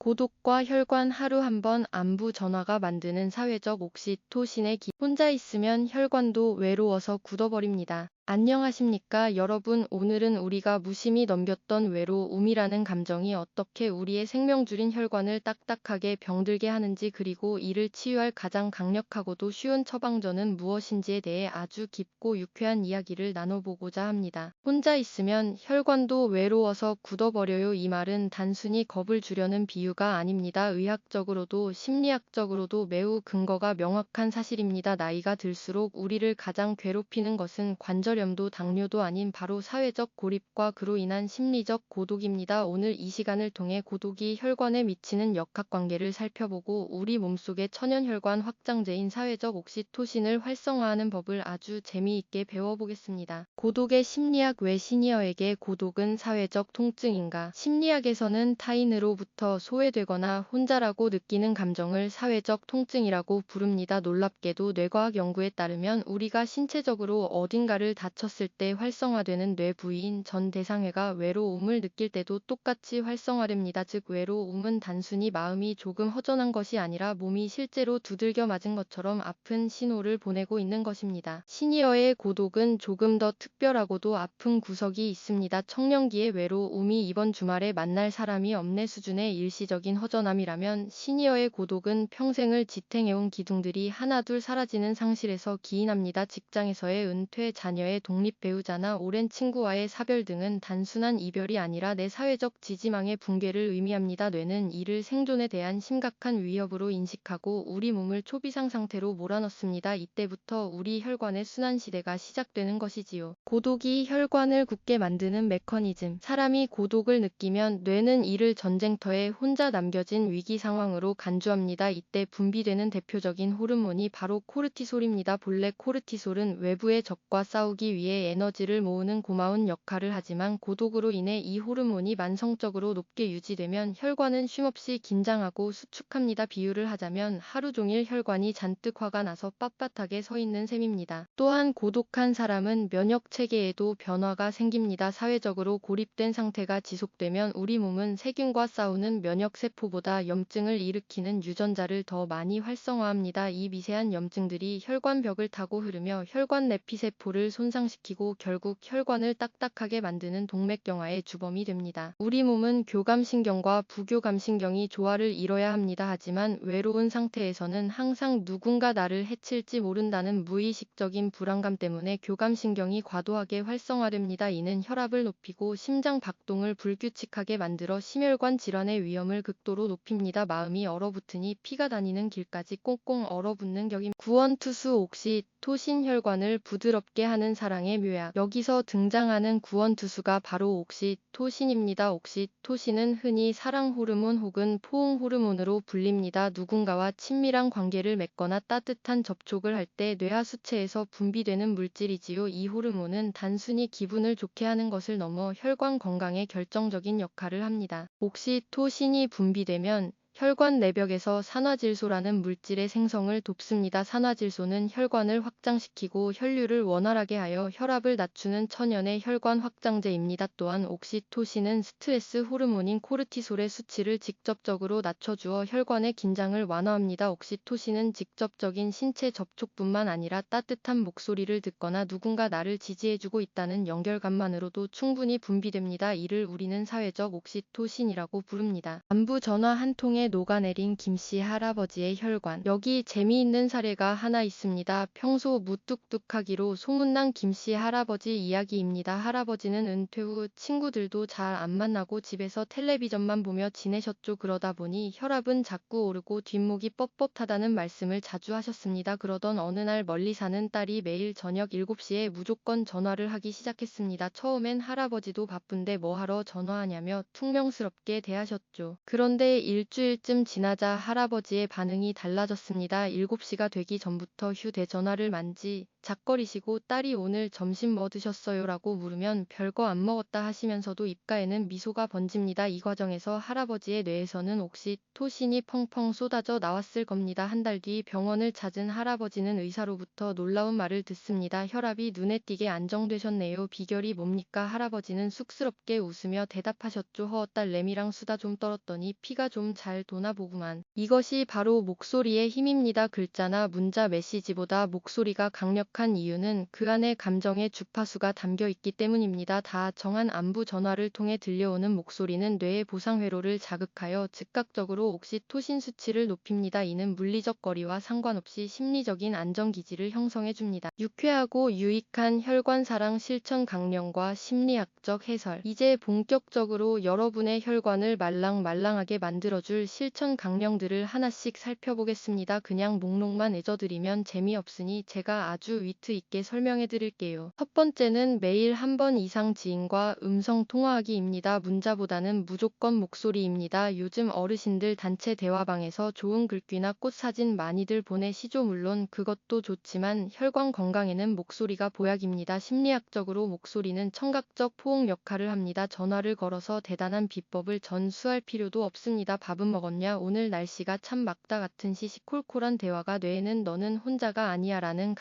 고독과 혈관 하루 한 번 안부 전화가 만드는 사회적 옥시토신의 기. 혼자 있으면 혈관도 외로워서 굳어버립니다. 안녕하십니까 여러분 오늘은 우리가 무심히 넘겼던 외로움이라는 감정이 어떻게 우리의 생명줄인 혈관을 딱딱하게 병들게 하는지 그리고 이를 치유할 가장 강력하고도 쉬운 처방전은 무엇인지에 대해 아주 깊고 유쾌한 이야기를 나눠보고자 합니다. 혼자 있으면 혈관도 외로워서 굳어버려요 이 말은 단순히 겁을 주려는 비유가 아닙니다. 의학적으로도 심리학적으로도 매우 근거가 명확한 사실입니다. 나이가 들수록 우리를 가장 괴롭히는 것은 관절 염도 당뇨도 아닌 바로 사회적 고립과 그로 인한 심리적 고독입니다. 오늘 이 시간을 통해 고독이 혈관에 미치는 역학관계를 살펴보고 우리 몸속의 천연혈관 확장제인 사회적 옥시토신을 활성화하는 법을 아주 재미있게 배워보겠습니다. 고독의 심리학 왜 시니어에게 고독은 사회적 통증인가? 심리학에서는 타인으로부터 소외되거나 혼자라고 느끼는 감정을 사회적 통증이라고 부릅니다. 놀랍게도 뇌과학 연구에 따르면 우리가 신체적으로 어딘가를 다쳤을 때 활성화되는 뇌 부위인 전 대상회가 외로움을 느낄 때도 똑같이 활성화됩니다. 즉 외로움은 단순히 마음이 조금 허전한 것이 아니라 몸이 실제로 두들겨 맞은 것처럼 아픈 신호를 보내고 있는 것입니다. 시니어의 고독은 조금 더 특별하고도 아픈 구석이 있습니다. 청년기의 외로움이 이번 주말에 만날 사람이 없네 수준의 일시적인 허전함이라면 시니어의 고독은 평생을 지탱해온 기둥들이 하나둘 사라지는 상실에서 기인합니다. 직장에서의 은퇴, 자녀의 독립 배우자나 오랜 친구와의 사별 등은 단순한 이별이 아니라 내 사회적 지지망의 붕괴를 의미합니다. 뇌는 이를 생존에 대한 심각한 위협으로 인식하고 우리 몸을 초비상 상태로 몰아넣습니다. 이때부터 우리 혈관의 순환 시대가 시작되는 것이지요. 고독이 혈관을 굳게 만드는 메커니즘. 사람이 고독을 느끼면 뇌는 이를 전쟁터에 혼자 남겨진 위기 상황으로 간주합니다. 이때 분비되는 대표적인 호르몬이 바로 코르티솔입니다. 본래 코르티솔은 외부의 적과 싸우기 위해 에너지를 모으는 고마운 역할을 하지만 고독으로 인해 이 호르몬이 만성적으로 높게 유지되면 혈관은 쉼없이 긴장하고 수축합니다. 비유를 하자면 하루 종일 혈관이 잔뜩 화가 나서 빳빳하게 서 있는 셈입니다. 또한 고독한 사람은 면역 체계에도 변화가 생깁니다. 사회적으로 고립된 상태가 지속되면 우리 몸은 세균과 싸우는 면역 세포보다 염증을 일으키는 유전자를 더 많이 활성화합니다. 이 미세한 염증들이 혈관벽을 타고 흐르며 혈관 내피세포를 손상 시키고 결국 혈관을 딱딱하게 만드는 동맥경화의 주범이 됩니다. 우리 몸은 교감신경과 부교감신경이 조화를 이뤄야 합니다. 하지만 외로운 상태에서는 항상 누군가 나를 해칠지 모른다는 무의식적인 불안감 때문에 교감신경이 과도하게 활성화됩니다. 이는 혈압을 높이고 심장 박동을 불규칙하게 만들어 심혈관 질환의 위험을 극도로 높입니다. 마음이 얼어붙으니 피가 다니는 길까지 꽁꽁 얼어붙는 격입니다. 구원투수 옥시 토신혈관을 부드럽게 하는 사랑의 묘약. 여기서 등장하는 구원투수가 바로 옥시토신입니다. 옥시토신은 흔히 사랑 호르몬 혹은 포옹 호르몬으로 불립니다. 누군가와 친밀한 관계를 맺거나 따뜻한 접촉을 할 때 뇌하수체에서 분비되는 물질이지요. 이 호르몬은 단순히 기분을 좋게 하는 것을 넘어 혈관 건강에 결정적인 역할을 합니다. 옥시토신이 분비되면 혈관 내벽에서 산화질소라는 물질의 생성을 돕습니다. 산화질소는 혈관을 확장시키고 혈류를 원활하게 하여 혈압을 낮추는 천연의 혈관 확장제입니다. 또한 옥시토신은 스트레스 호르몬인 코르티솔의 수치를 직접적으로 낮춰주어 혈관의 긴장을 완화합니다. 옥시토신은 직접적인 신체 접촉뿐만 아니라 따뜻한 목소리를 듣거나 누군가 나를 지지해주고 있다는 연결감만으로도 충분히 분비됩니다. 이를 우리는 사회적 옥시토신이라고 부릅니다. 안부 전화 한 통에 녹아내린 김씨 할아버지의 혈관. 여기 재미있는 사례가 하나 있습니다. 평소 무뚝뚝하기로 소문난 김씨 할아버지 이야기입니다. 할아버지는 은퇴 후 친구들도 잘 안 만나고 집에서 텔레비전만 보며 지내셨죠. 그러다 보니 혈압은 자꾸 오르고 뒷목이 뻣뻣하다는 말씀을 자주 하셨습니다. 그러던 어느 날 멀리 사는 딸이 매일 저녁 7시에 무조건 전화를 하기 시작했습니다. 처음엔 할아버지도 바쁜데 뭐하러 전화하냐며 퉁명스럽게 대하셨죠. 그런데 일주일 쯤 지나자 할아버지의 반응이 달라졌습니다. 7시가 되기 전부터 휴대전화를 만지 작거리시고 딸이 오늘 점심 뭐 드셨어요? 라고 물으면 별거 안 먹었다 하시면서도 입가에는 미소가 번집니다. 이 과정에서 할아버지의 뇌에서는 옥시 토신이 펑펑 쏟아져 나왔을 겁니다. 한 달 뒤 병원을 찾은 할아버지는 의사로부터 놀라운 말을 듣습니다. 혈압이 눈에 띄게 안정되셨네요. 비결이 뭡니까? 할아버지는 쑥스럽게 웃으며 대답하셨죠. 허, 딸 램이랑 수다 좀 떨었더니 피가 좀 잘 도나 보구만. 이것이 바로 목소리의 힘입니다. 글자나 문자 메시지보다 목소리가 강력 한 이유는 그 안에 감정의 주파수가 담겨 있기 때문입니다. 다 정한 안부 전화를 통해 들려오는 목소리는 뇌의 보상 회로를 자극하여 즉각적으로 옥시토신 수치를 높입니다. 이는 물리적 거리와 상관없이 심리적인 안정 기지를 형성해 줍니다. 유쾌하고 유익한 혈관 사랑 실천 강령과 심리학적 해설. 이제 본격적으로 여러분의 혈관을 말랑말랑하게 만들어줄 실천 강령들을 하나씩 살펴보겠습니다. 그냥 목록만 애져드리면 재미없으니 제가 아주 위트 있게 설명해 드릴게요. 첫 번째는 매일 한 번 이상 지인과 음성 통화하기입니다. 문자보다는 무조건 목소리입니다. 요즘 어르신들 단체 대화방에서 좋은 글귀나 꽃 사진 많이들 보내시죠. 물론 그것도 좋지만 혈관 건강에는 목소리가 보약입니다. 심리학적으로 목소리는 청각적 포옹 역할을 합니다. 전화를 걸어서 대단한 비법을 전수할 필요도 없습니다. 밥은 먹었냐? 오늘 날씨가 참 막다 같은 시 시콜콜한 대화가 뇌에는 너는 혼자가 아니야 라는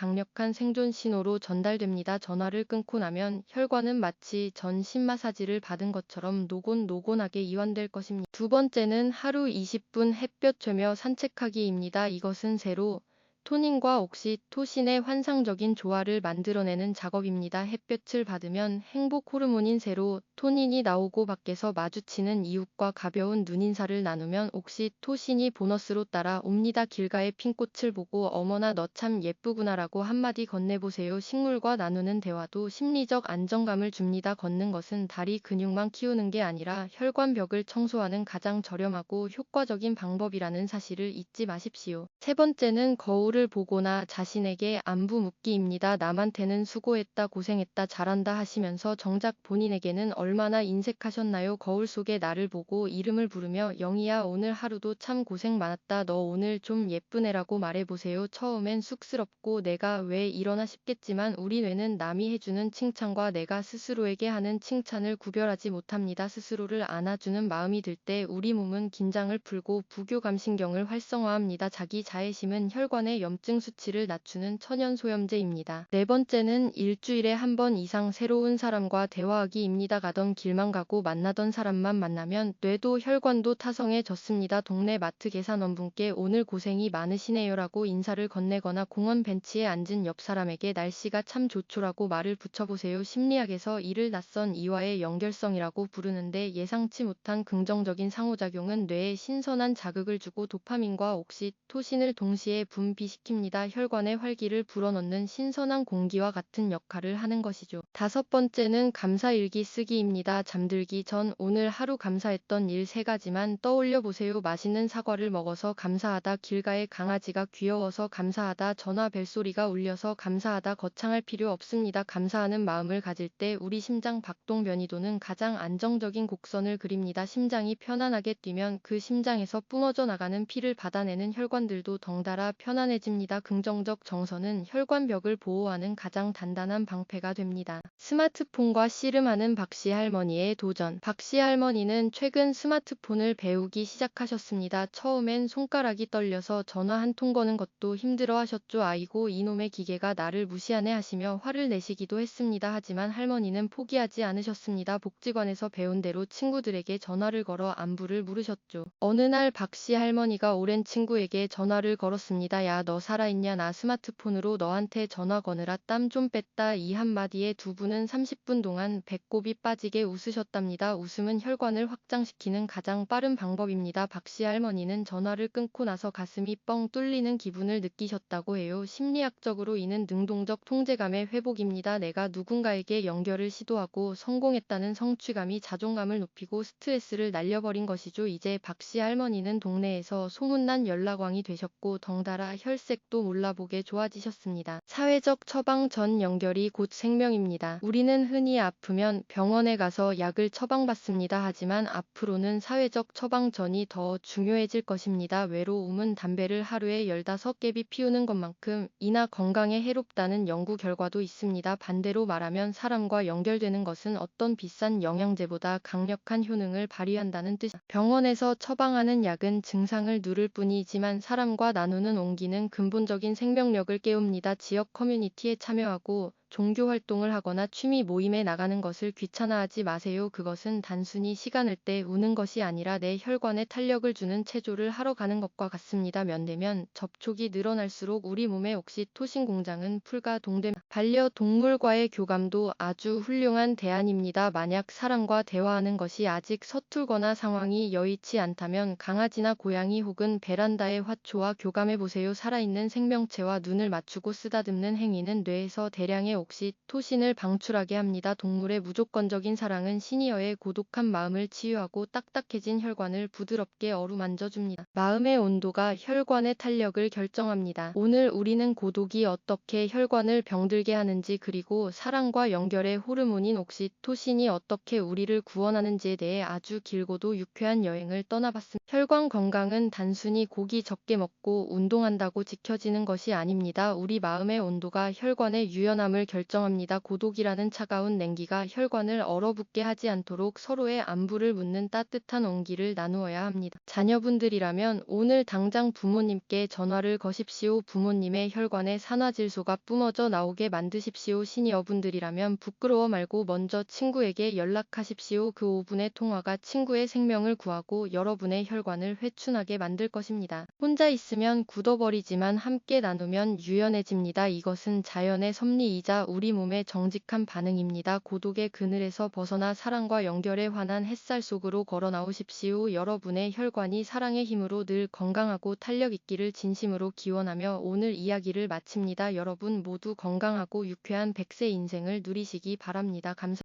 강력한 생존 신호로 전달됩니다. 전화를 끊고 나면 혈관은 마치 전 신 마사지를 받은 것처럼 노곤노곤하게 이완될 것입니다. 두 번째는 하루 20분 햇볕 쬐며 산책하기입니다. 이것은 세로 토닌과 옥시토신의 환상적인 조화를 만들어내는 작업입니다. 햇볕을 받으면 행복 호르몬인 세로토닌이 나오고 밖에서 마주치는 이웃과 가벼운 눈인사를 나누면 옥시토신이 보너스로 따라 옵니다. 길가의 핀꽃을 보고 어머나 너 참 예쁘구나라고 한마디 건네보세요. 식물과 나누는 대화도 심리적 안정감을 줍니다. 걷는 것은 다리 근육만 키우는 게 아니라 혈관벽을 청소하는 가장 저렴하고 효과적인 방법이라는 사실을 잊지 마십시오. 세 번째는 거울을 보거나 자신에게 안부 묻기입니다. 남한테는 수고했다, 고생했다, 잘한다 하시면서 정작 본인에게는 얼마나 인색하셨나요? 거울 속에 나를 보고 이름을 부르며 영희야 오늘 하루도 참 고생 많았다. 너 오늘 좀 예쁘네라고 말해보세요. 처음엔 쑥스럽고 내가 왜 이러나 싶겠지만 우리 뇌는 남이 해주는 칭찬과 내가 스스로에게 하는 칭찬을 구별하지 못합니다. 스스로를 안아주는 마음이 들 때 우리 몸은 긴장을 풀고 부교감신경을 활성화합니다. 자기 자애심은 혈관의 염증 수치를 낮추는 천연소염제입니다. 네 번째는 일주일에 한 번 이상 새로운 사람과 대화하기입니다. 가던 길만 가고 만나던 사람만 만나면 뇌도 혈관도 타성해졌습니다. 동네 마트 계산원분께 오늘 고생이 많으시네요 라고 인사를 건네거나 공원 벤치에 앉은 옆 사람에게 날씨가 참 좋죠라고 말을 붙여보세요. 심리학에서 이를 낯선 이와의 연결성이라고 부르는데 예상치 못한 긍정적인 상호작용은 뇌에 신선한 자극을 주고 도파민과 옥시토신을 동시에 분비 시킵니다. 혈관의 활기를 불어넣는 신선한 공기와 같은 역할을 하는 것이죠. 다섯 번째는 감사일기 쓰기입니다. 잠들기 전 오늘 하루 감사했던 일 세 가지만 떠올려 보세요. 맛있는 사과를 먹어서 감사하다. 길가의 강아지가 귀여워서 감사하다. 전화 벨소리가 울려서 감사하다. 거창할 필요 없습니다. 감사하는 마음을 가질 때 우리 심장 박동 변이도는 가장 안정적인 곡선을 그립니다. 심장이 편안하게 뛰면 그 심장에서 뿜어져 나가는 피를 받아내는 혈관들도 덩달아 편안해 집니다. 긍정적 정서는 혈관벽을 보호하는 가장 단단한 방패가 됩니다. 스마트폰과 씨름하는 박씨 할머니의 도전. 박씨 할머니는 최근 스마트폰을 배우기 시작하셨습니다. 처음엔 손가락이 떨려서 전화 한 통 거는 것도 힘들어 하셨죠. 아이고 이놈의 기계가 나를 무시하네 하시며 화를 내시기도 했습니다. 하지만 할머니는 포기하지 않으셨습니다. 복지관에서 배운 대로 친구들에게 전화를 걸어 안부를 물으셨죠. 어느 날 박씨 할머니가 오랜 친구에게 전화를 걸었습니다. 야너 살아있냐 나 스마트폰으로 너한테 전화 거느라 땀 좀 뺐다 이 한마디에 두 분은 30분 동안 배꼽이 빠지게 웃으셨답니다. 웃음은 혈관을 확장시키는 가장 빠른 방법입니다. 박씨 할머니는 전화를 끊고 나서 가슴이 뻥 뚫리는 기분을 느끼셨다고 해요. 심리학적으로 이는 능동적 통제감의 회복입니다. 내가 누군가에게 연결을 시도하고 성공했다는 성취감이 자존감을 높이고 스트레스를 날려버린 것이죠. 이제 박씨 할머니는 동네에서 소문난 연락왕이 되셨고 덩달아 혈 혈색도 몰라보게 좋아지셨습니다. 사회적 처방 전 연결이 곧 생명입니다. 우리는 흔히 아프면 병원에 가서 약을 처방받습니다. 하지만 앞으로는 사회적 처방 전이 더 중요해질 것입니다. 외로움은 담배를 하루에 15개비 피우는 것만큼 이나 건강에 해롭다는 연구 결과도 있습니다. 반대로 말하면 사람과 연결되는 것은 어떤 비싼 영양제보다 강력한 효능을 발휘한다는 뜻. 병원에서 처방하는 약은 증상을 누를 뿐이지만 사람과 나누는 온기는 근본적인 생명력을 깨웁니다. 지역 커뮤니티에 참여하고 종교 활동을 하거나 취미 모임에 나가는 것을 귀찮아하지 마세요. 그것은 단순히 시간을 때 우는 것이 아니라 내 혈관에 탄력을 주는 체조를 하러 가는 것과 같습니다. 면대면 접촉이 늘어날수록 우리 몸의 옥시토신 공장은 풀가 동됨. 반려동물과의 교감도 아주 훌륭한 대안입니다. 만약 사람과 대화하는 것이 아직 서툴거나 상황이 여의치 않다면 강아지나 고양이 혹은 베란다의 화초와 교감해 보세요. 살아있는 생명체와 눈을 맞추고 쓰다듬는 행위는 뇌에서 대량의 옥시토신을 방출하게 합니다. 동물의 무조건적인 사랑은 시니어의 고독한 마음을 치유하고 딱딱해진 혈관을 부드럽게 어루만져 줍니다. 마음의 온도가 혈관의 탄력을 결정합니다. 오늘 우리는 고독이 어떻게 혈관을 병들게 하는지 그리고 사랑과 연결의 호르몬인 옥시토신이 어떻게 우리를 구원하는지에 대해 아주 길고도 유쾌한 여행을 떠나봤습니다. 혈관 건강은 단순히 고기 적게 먹고 운동한다고 지켜지는 것이 아닙니다. 우리 마음의 온도가 혈관의 유연함을 결정합니다. 고독이라는 차가운 냉기가 혈관을 얼어붙게 하지 않도록 서로의 안부를 묻는 따뜻한 온기를 나누어야 합니다. 자녀분들이라면 오늘 당장 부모님께 전화를 거십시오. 부모님의 혈관에 산화질소가 뿜어져 나오게 만드십시오. 시니어분들이라면 부끄러워 말고 먼저 친구에게 연락하십시오. 그 5분의 통화가 친구의 생명을 구하고 여러분의 혈관 을 회춘하게 만들 것입니다. 혼자 있으면 굳어버리지만 함께 나누면 유연해집니다. 이것은 자연의 섭리이자 우리 몸의 정직한 반응입니다. 고독의 그늘에서 벗어나 사랑과 연결에 환한 햇살 속으로 걸어 나오십시오. 여러분의 혈관이 사랑의 힘으로 늘 건강하고 탄력 있기를 진심으로 기원하며 오늘 이야기를 마칩니다. 여러분 모두 건강하고 유쾌한 100세 인생을 누리시기 바랍니다. 감사